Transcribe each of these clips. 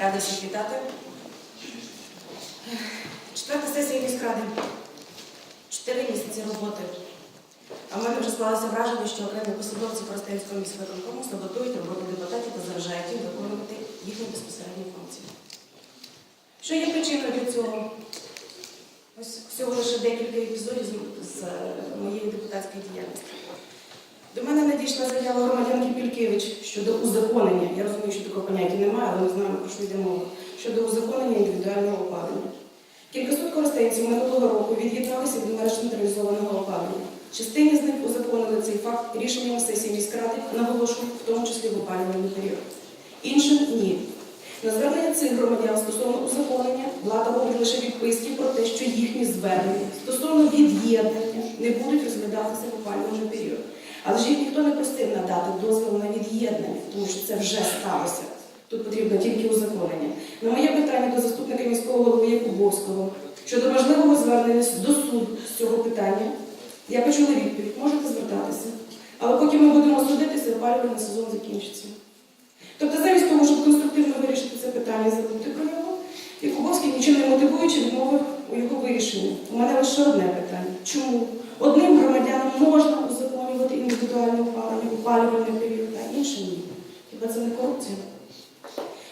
Рада всіх вітати. Четверта сесія міськради. Чотири місяці роботи. А в мене вже склалося враження, що окремі посадовці Коростенського міськвиконкому саботують роботу депутатів та заважають їм виконувати їхні безпосередні функції. Що є причиною для цього? Ось всього лише декілька епізодів з- моєї депутатської діяльності. До мене надійшла заява громадянки Пількевич щодо узаконення. Я розумію, що такого поняття немає, але ми знаємо, про що йде мова. Щодо узаконення індивідуального опалення. Кількасот користенців минулого року від'єдналися від мереж централізованого опалення. Частині з них узаконили цей факт рішенням сесії міськради, наголошую, в тому числі в опалювальний період. Іншим ні. На звернення цих громадян стосовно узаконення влада робить лише відписки про те, що їхні звернення стосовно від'єднання не будуть розглядатися в опалювальний період. Але ж їх ніхто не просив надати дозвіл на від'єднання, тому що це вже сталося. Тут потрібно тільки узаконення. На моє питання до заступника міського голови Якубовського щодо можливого звернення до суду з цього питання, я почула відповідь, можете звертатися. Але поки ми будемо судитися, опалювальний сезон закінчиться. Тобто, замість того, щоб конструктивно вирішити це питання і забути про нього, Якубовський нічим не мотивуючи відмовив у його вирішенні. У мене лише одне питання. Чому? Одним індивідуальне опалення, опалювальний період, а іншим ні. Хіба це не корупція?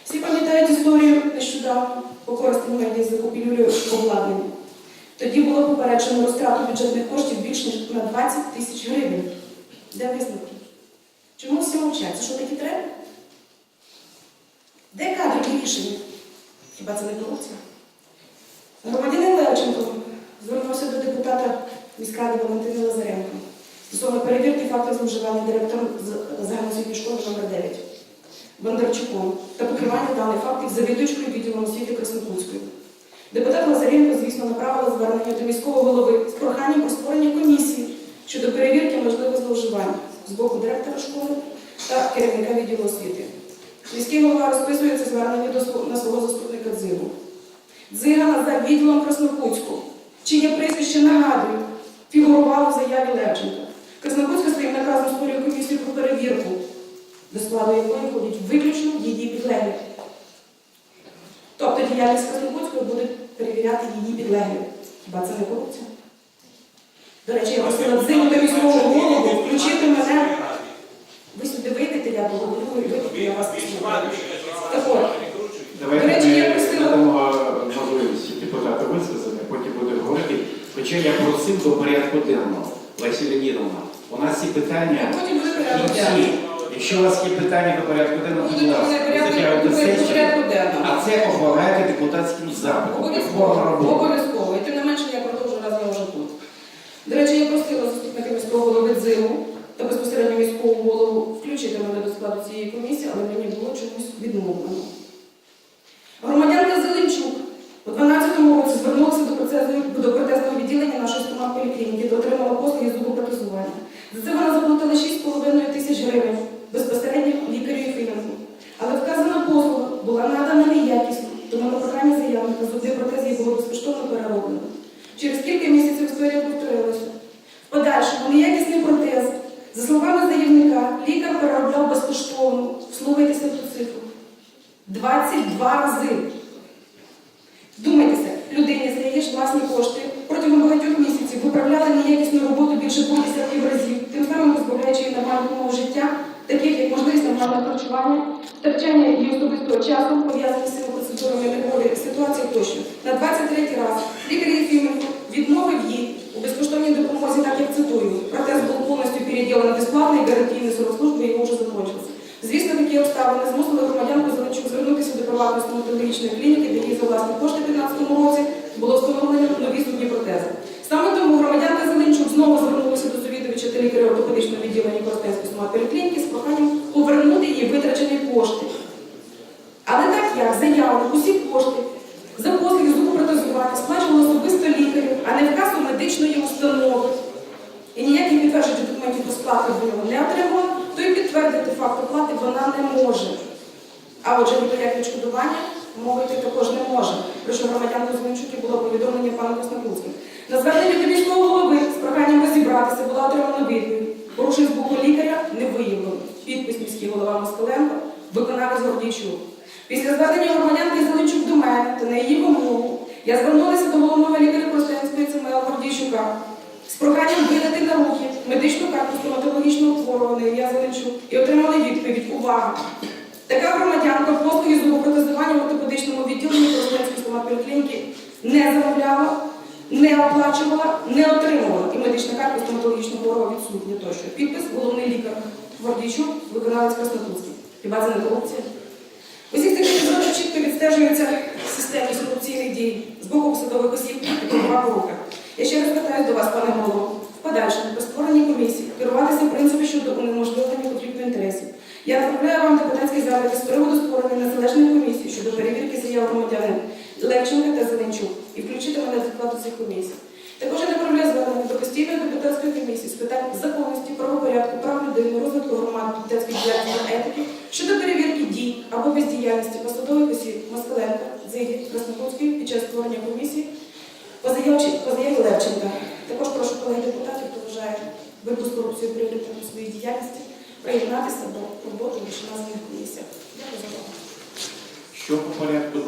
Всі пам'ятають історію нещодавно по користенню медіа з закупівлею обладнання. Тоді було попереджено розтрату бюджетних коштів більш ніж на 20 тисяч гривень. Де висновки? Чому всі мовчать? Це що такі треба? Де кадрові рішення? Хіба це не корупція? Громадянин Левченко звернувся до депутата міськради Валентини Лазаренко стосовно перевірки факту зловживання директором загальноосвітньої школи номер 9 Бондарчуком та покривання даних фактів завідувачкою відділом освіти Краснопутської. Депутат Лазаренко, звісно, направила звернення до міського голови з проханням про створення комісії щодо перевірки можливих зловживань з боку директора школи та керівника відділу освіти. Міський голова розписує це звернення до на свого заступника Дзигу. Дзигана за відділом Краснопутську, чиє прізвище нагадую, фігурувало в заяві Левченка. Краснопутська своїм наказом створює комісію про перевірку, до складу якої входять виключно її підлеглі. Тобто діяльність Краснопутської буде перевіряти її підлеглі. Хіба це не корупція? До речі, я просила та міського голову включити мене. Ви сюди вийдете, я поговорю, і вийдете, я вас послухаю. Так от, Давайте До речі, я просила- можливість депутату висказати, потім буде говорити. Хоча я просив до порядку денного, Лесі Леонідовна, у нас ці питання всі. денний. Якщо у вас є питання до порядку денного, будь ласка, затягуйте сесію, а це облагайте депутатським запитом. Обов'язково, І тим не менше я продовжу раз я вже тут. До речі, я просила заступника міського голови Дзиму та безпосередньо міського голову включити мене до складу цієї комісії, але мені було чомусь відмовлено. Громадянка Зеленчук у 12-му році звернулася до протестного відділення нашої стоматполіклініки, де отримала послуги з зубопротезування. За це вона заплатила 6,5 тисяч гривень безпосередньо лікарю Єфімову. Але вказана послуга була надана неякісно, тому на прохання заявника зубний протез їй було безкоштовно перероблено. Через кілька місяців історія повторилася. В подальшому неякісний протез, за словами заявника, лікар переробляв безкоштовно. Вслухайтеся в ту цифру. 22 рази. Вдумайтеся, людині здаєш власні кошти протягом багатьох місяців виправляли неякісну роботу більше двох десятків разів, тим самим майбутнього життя, таких як можливість нормального харчування, втрачання і особистого часу, пов'язані з цими процедурами такої ситуації тощо. На 23-й раз лікар Єфіменко відмовив їй у безкоштовній допомозі, так як цитую, протез був повністю переділено безплатно і гарантійний срок служби його вже закінчився. Звісно, такі обставини змусили громадянку Зеленчук звернутися до приватної стоматологічної клініки, де їй за власні кошти 15 Як заявник усі кошти за послуги зубопротезування сплачувала особисто лікарю, а не в касу медичної установи, і ніяких підтверджень документів про сплату в нього не отримала, то і підтвердити факт оплати вона не може. А отже, ні відшкодування мовити також не може. Про що громадянку Зеленчуки було повідомлення пана Краснопутським. На звернення до міського голови з проханням розібратися була отримана відповідь. Порушень з боку лікаря не виявлено. Підпис міський голова Москаленко, виконавець Гордійчук. Після звернення громадянки Зеленчук до мене та на її вимогу я звернулася до головного лікаря Простенської ЦМЛ Гордійчука з проханням видати на руки медичну карту стоматологічного на ім'я Зеленчук і отримали відповідь. Увага! Така громадянка послуги зубопротезування в ортопедичному відділенні Коростенської стоматполіклініки не замовляла, не оплачувала, не отримувала. І медична карта стоматологічного хворого відсутня тощо. Підпис головний лікар Гордійчук, виконавець Краснотутський. Хіба це не корупція? Відстежується системність корупційних дій з боку посадових осіб і правова порука. Я ще раз звертаюся до вас, пане голово, в подальшому при створенні комісії керуватися принципи щодо унеможливлення конфлікту інтересів. Я направляю вам депутатський запит з приводу створення незалежної комісії щодо перевірки заяв громадянин Левченка та Зеленчук і включити мене до складу цих комісій. Також я направляю звернення до постійної депутатської комісії з питань законності, правопорядку, прав людини, розвитку громад, депутатської діяльності та етики щодо перевірки дій або бездіяльності посадових осіб Москаленка, Зигі, Краснопутської під час створення комісії по заяві Левченка. Також прошу колег депутатів, хто вважає з корупцією пріоритетом своїй діяльності, приєднатися до роботи що нас не Дякую за увагу. Що по порядку